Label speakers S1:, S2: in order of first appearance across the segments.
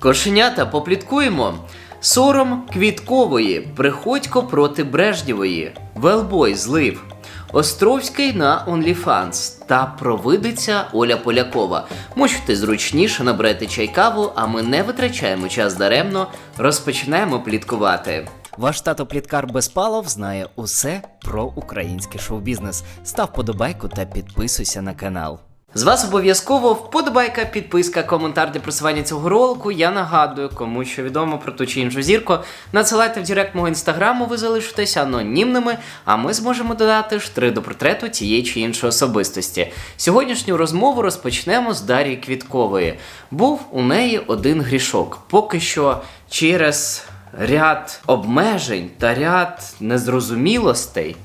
S1: Кошенята, попліткуємо. Сором квіткової, Приходько проти Брежнєвої, Велбой злив, Островський на OnlyFans та провидиця Оля Полякова. Можете зручніше набрати чай каву, а ми не витрачаємо час даремно, розпочинаємо пліткувати. Ваш тато Пліткар Безпалов знає усе про український шоу-бізнес. Став подобайку та підписуйся на канал. З вас обов'язково вподобайка, підписка, коментар для просування цього ролику. Я нагадую, кому що відомо про ту чи іншу зірку. Надсилайте в директ мого інстаграму, ви залишитесь анонімними, а ми зможемо додати штри до портрету тієї чи іншої особистості. Сьогоднішню розмову розпочнемо з Дарії Квіткової. Був у неї один грішок. Поки що через ряд обмежень та ряд незрозумілостей.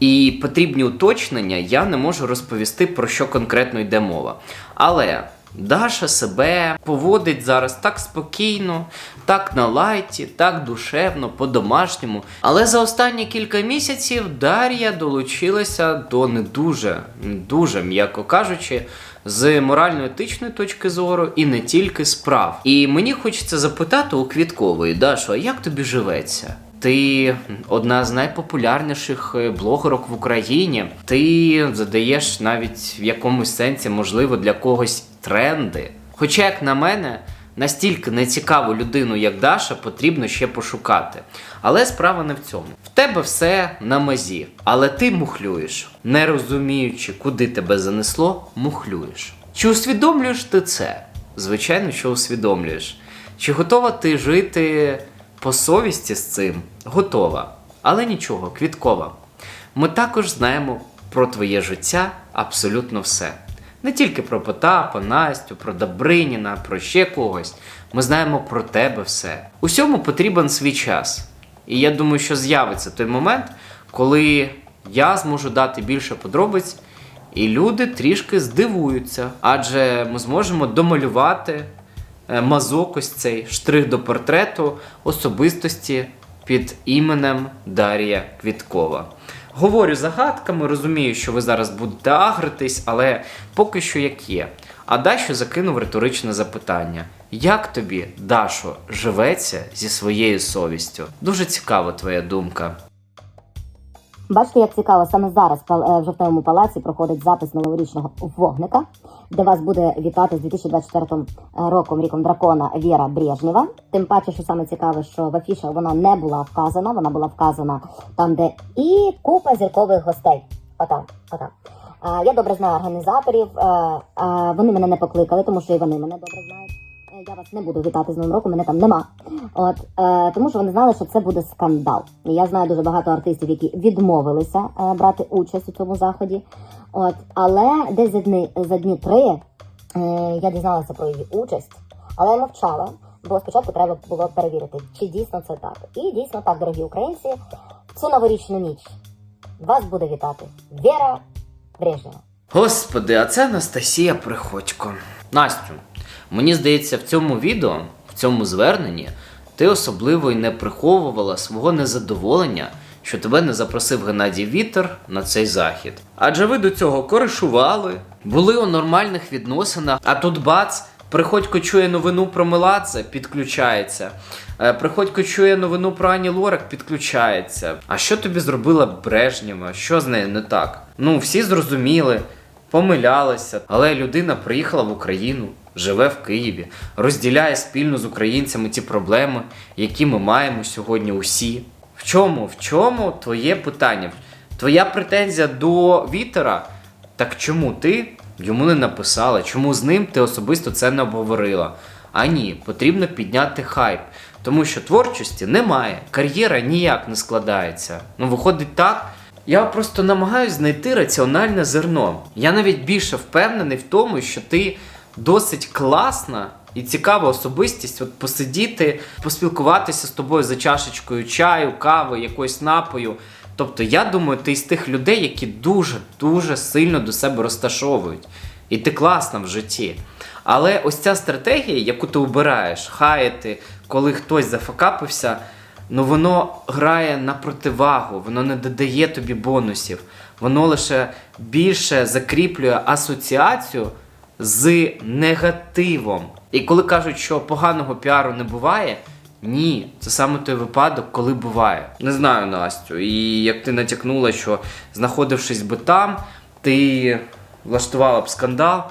S1: І потрібні уточнення я не можу розповісти про що конкретно йде мова. Але Даша себе поводить зараз так спокійно, так на лайті, так душевно, по-домашньому. Але за останні кілька місяців Дар'я долучилася до не дуже, не дуже, м'яко кажучи, з морально-етичної точки зору і не тільки справ. І мені хочеться запитати у Квіткової, Дашо, а як тобі живеться? Ти одна з найпопулярніших е, блогерок в Україні. Ти задаєш навіть в якомусь сенсі, можливо, для когось тренди. Хоча, як на мене, настільки нецікаву людину, як Даша, потрібно ще пошукати. Але справа не в цьому. В тебе все на мазі, але ти мухлюєш, не розуміючи, куди тебе занесло, мухлюєш. Чи усвідомлюєш ти це? Звичайно, що усвідомлюєш. Чи готова ти жити по совісті з цим? Готова. Але нічого, квіткова. Ми також знаємо про твоє життя абсолютно все. Не тільки про Потапа, Настю, про Добриніна, про ще когось. Ми знаємо про тебе все. Усьому потрібен свій час. І я думаю, що з'явиться той момент, коли я зможу дати більше подробиць, і люди трішки здивуються, адже ми зможемо домалювати мазок ось цей штрих до портрету особистості під іменем Дар'я Квіткова. Говорю загадками, розумію, що ви зараз будете агритись, але поки що як є. А Дашо закинув риторичне запитання: як тобі, Дашо, живеться зі своєю совістю? Дуже цікава твоя думка.
S2: Бачите, як цікаво, саме зараз е, в жовтневому палаці проходить запис новорічного вогника, де вас буде вітати з 2024 роком ріком дракона Віра Брежнєва. Тим паче, що саме цікаве, що в афішах вона не була вказана, вона була вказана там, де і купа зіркових гостей. Отам, отам. Е, Я добре знаю організаторів. е, е, Вони мене не покликали, тому що і вони мене добре знають. Е, Я вас не буду вітати з новим роком, мене там нема. От е, тому що вони знали, що це буде скандал. І я знаю дуже багато артистів, які відмовилися е, брати участь у цьому заході. От, але десь за дні за дні три е, я дізналася про її участь, але я мовчала, бо спочатку треба було перевірити, чи дійсно це так. І дійсно так, дорогі українці, цю новорічну ніч вас буде вітати Віра Брежнєва.
S1: Господи, а це Анастасія Приходько. Настю, мені здається, в цьому відео, в цьому зверненні, ти особливо й не приховувала свого незадоволення, що тебе не запросив Геннадій Вітер на цей захід. Адже ви до цього коришували, були у нормальних відносинах, а тут бац. Приходько чує новину про Меладзе, підключається. Е, Приходько чує новину про Ані Лорак, підключається. А що тобі зробила Брежнєва? Що з нею не так? Ну, всі зрозуміли, помилялися, але людина приїхала в Україну, живе в Києві, розділяє спільно з українцями ті проблеми, які ми маємо сьогодні усі. В чому? В чому твоє питання? Твоя претензія до Вітера? Так чому ти йому не написала? Чому з ним ти особисто це не обговорила? А ні, потрібно підняти хайп. Тому що творчості немає, кар'єра ніяк не складається. Ну, виходить так. Я просто намагаюся знайти раціональне зерно. Я навіть більше впевнений в тому, що ти досить класна і цікава особистість, от посидіти, поспілкуватися з тобою за чашечкою чаю, кави, якоїсь напою. Тобто, я думаю, ти з тих людей, які дуже-дуже сильно до себе розташовують. І ти класна в житті. Але ось ця стратегія, яку ти обираєш, хаяти, коли хтось зафакапився, ну воно грає на противагу, воно не додає тобі бонусів, воно лише більше закріплює асоціацію з негативом. І коли кажуть, що поганого піару не буває, ні, це саме той випадок, коли буває. Не знаю, Настю. І як ти натякнула, що знаходившись би там, ти влаштувала б скандал.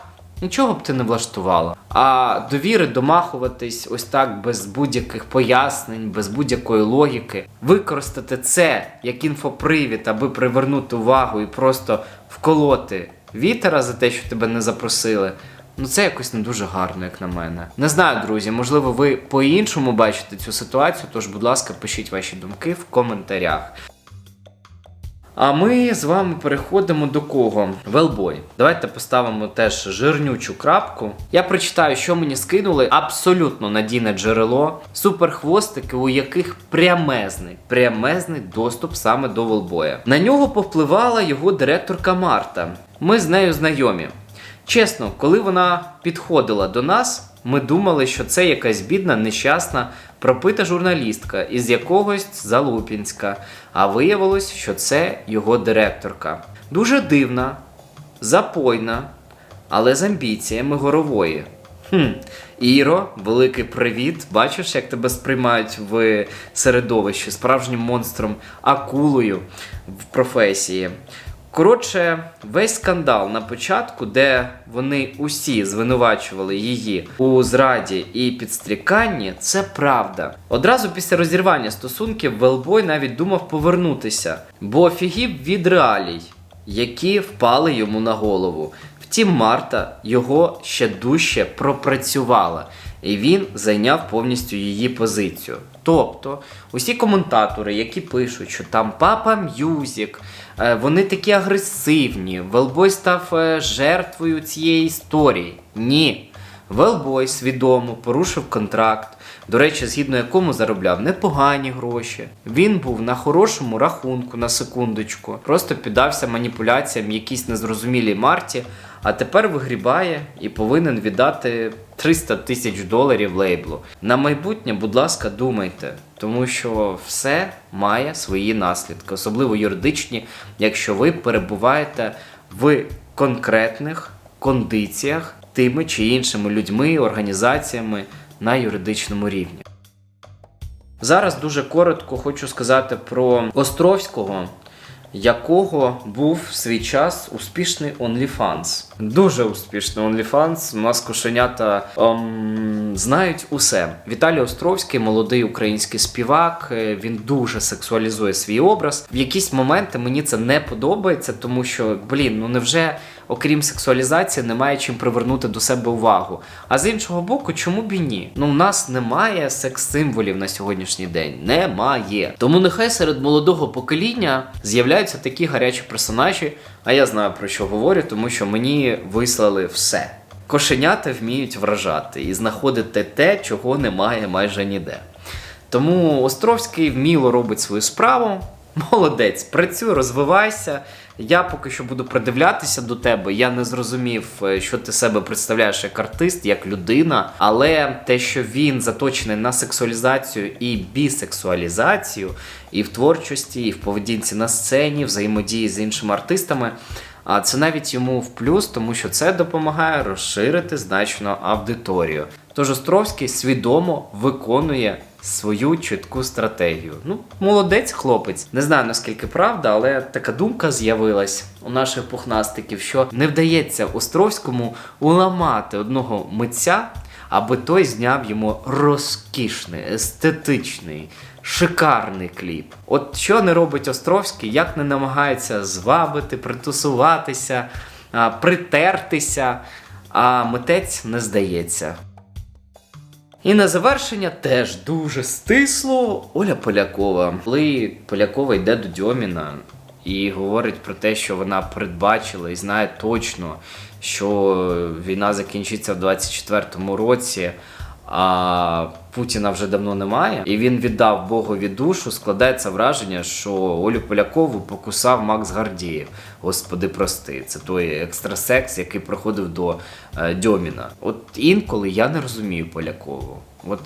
S1: Нічого б ти не влаштувала. А довіри домахуватись ось так без будь-яких пояснень, без будь-якої логіки, використати це як інфопривід, аби привернути увагу і просто вколоти вітера за те, що тебе не запросили. Ну це якось не дуже гарно, як на мене. Не знаю, друзі, можливо, ви по-іншому бачите цю ситуацію, тож, будь ласка, пишіть ваші думки в коментарях. А ми з вами переходимо до кого? Велбой. Давайте поставимо теж жирнючу крапку. Я прочитаю, що мені скинули. Абсолютно надійне джерело. Суперхвостики, у яких прямезний, прямезний доступ саме до Велбоя. На нього повпливала його директорка Марта. Ми з нею знайомі. Чесно, коли вона підходила до нас, ми думали, що це якась бідна, нещасна, пропита журналістка із якогось Залупінська, а виявилось, що це його директорка. Дуже дивна, запойна, але з амбіціями горової. Хм. Іро, великий привіт. Бачиш, як тебе сприймають в середовищі справжнім монстром, акулою в професії. Коротше, весь скандал на початку, де вони усі звинувачували її у зраді і підстріканні, це правда. Одразу після розірвання стосунків Велбой навіть думав повернутися, бо офігів від реалій, які впали йому на голову. Втім, Марта його ще дужче пропрацювала, і він зайняв повністю її позицію. Тобто, усі коментатори, які пишуть, що там папа М'юзік, е, вони такі агресивні, Велбой став е, жертвою цієї історії. Ні. Велбой свідомо порушив контракт, до речі, згідно якому заробляв непогані гроші. Він був на хорошому рахунку на секундочку, просто піддався маніпуляціям якійсь незрозумілій Марті, а тепер вигрібає і повинен віддати 300 тисяч доларів лейблу. На майбутнє, будь ласка, думайте, тому що все має свої наслідки, особливо юридичні, якщо ви перебуваєте в конкретних кондиціях тими чи іншими людьми, організаціями на юридичному рівні. Зараз дуже коротко хочу сказати про Островського, якого був в свій час успішний OnlyFans. Дуже успішний OnlyFans. У нас кошенята ем, знають усе. Віталій Островський, молодий український співак. е, Він дуже сексуалізує свій образ. В якісь моменти мені це не подобається, тому що, блін, ну невже окрім сексуалізації немає чим привернути до себе увагу. А з іншого боку, чому б і ні? Ну, у нас немає секс-символів на сьогоднішній день. Немає. Тому нехай серед молодого покоління з'являються такі гарячі персонажі. А я знаю про що говорю, тому що мені вислали все. Кошенята вміють вражати і знаходити те, чого немає майже ніде. Тому Островський вміло робить свою справу. Молодець, працюй, розвивайся. Я поки що буду придивлятися до тебе. Я не зрозумів, е, що ти себе представляєш як артист, як людина. Але те, що він заточений на сексуалізацію і бісексуалізацію, і в творчості, і в поведінці на сцені, взаємодії з іншими артистами. А це навіть йому в плюс, тому що це допомагає розширити значно аудиторію. Тож Островський свідомо виконує свою чітку стратегію. Ну, молодець хлопець. Не знаю наскільки правда, але така думка з'явилась у наших пухнастиків, що не вдається Островському уламати одного митця, аби той зняв йому розкішний, естетичний, шикарний кліп. От що не робить Островський, як не намагається звабити, притусуватися, притертися, а митець не здається. І на завершення теж дуже стисло Оля Полякова. Коли Полякова йде до Дьоміна і говорить про те, що вона передбачила і знає точно, що війна закінчиться в 24-му році, а Путіна вже давно немає, і він віддав Богові душу. Складається враження, що Олю Полякову покусав Макс Гардієв. Господи, прости, це той екстрасекс, який проходив до е, Дьоміна. От інколи я не розумію Полякову. От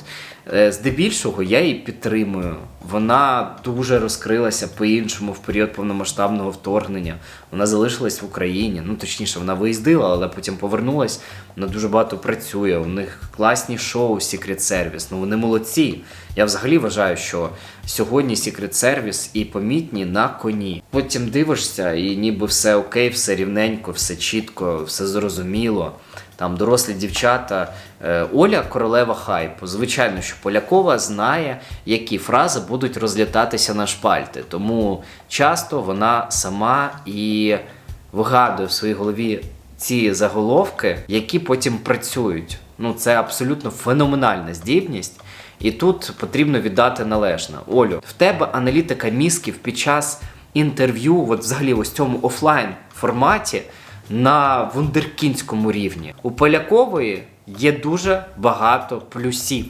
S1: здебільшого я її підтримую. Вона дуже розкрилася по-іншому в період повномасштабного вторгнення. Вона залишилась в Україні. Ну точніше, вона виїздила, але потім повернулась. Вона дуже багато працює. У них класні шоу Secret Service. Ну вони молодці. Я взагалі вважаю, що сьогодні Secret Service і помітні на коні. Потім дивишся, і ніби все окей, все рівненько, все чітко, все зрозуміло. Там дорослі дівчата. Е, Оля королева хайпу. Звичайно, що Полякова знає, які фрази будуть розлітатися на шпальти. Тому часто вона сама і вигадує в своїй голові ці заголовки, які потім працюють. Ну, це абсолютно феноменальна здібність. І тут потрібно віддати належне. Олю, в тебе аналітика мізків під час інтерв'ю, от взагалі ось цьому офлайн форматі на вундеркінському рівні. У Полякової є дуже багато плюсів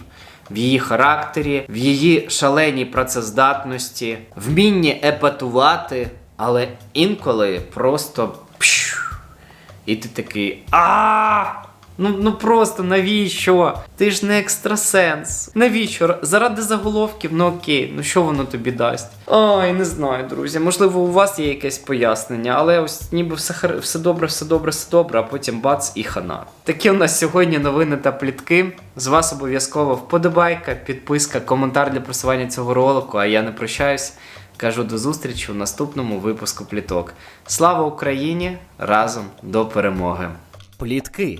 S1: в її характері, в її шаленій працездатності, вмінні епатувати, але інколи просто пшу, і ти такий а Ну, ну просто навіщо? Ти ж не екстрасенс. Навіщо? Заради заголовків, ну окей, ну що воно тобі дасть? Ой, не знаю, друзі. Можливо, у вас є якесь пояснення, але ось ніби все, все добре, все добре, все добре, а потім бац і хана. Такі у нас сьогодні новини та плітки. З вас обов'язково вподобайка, підписка, коментар для просування цього ролику. А я не прощаюсь. Кажу до зустрічі у наступному випуску пліток. Слава Україні! Разом до перемоги! Плітки,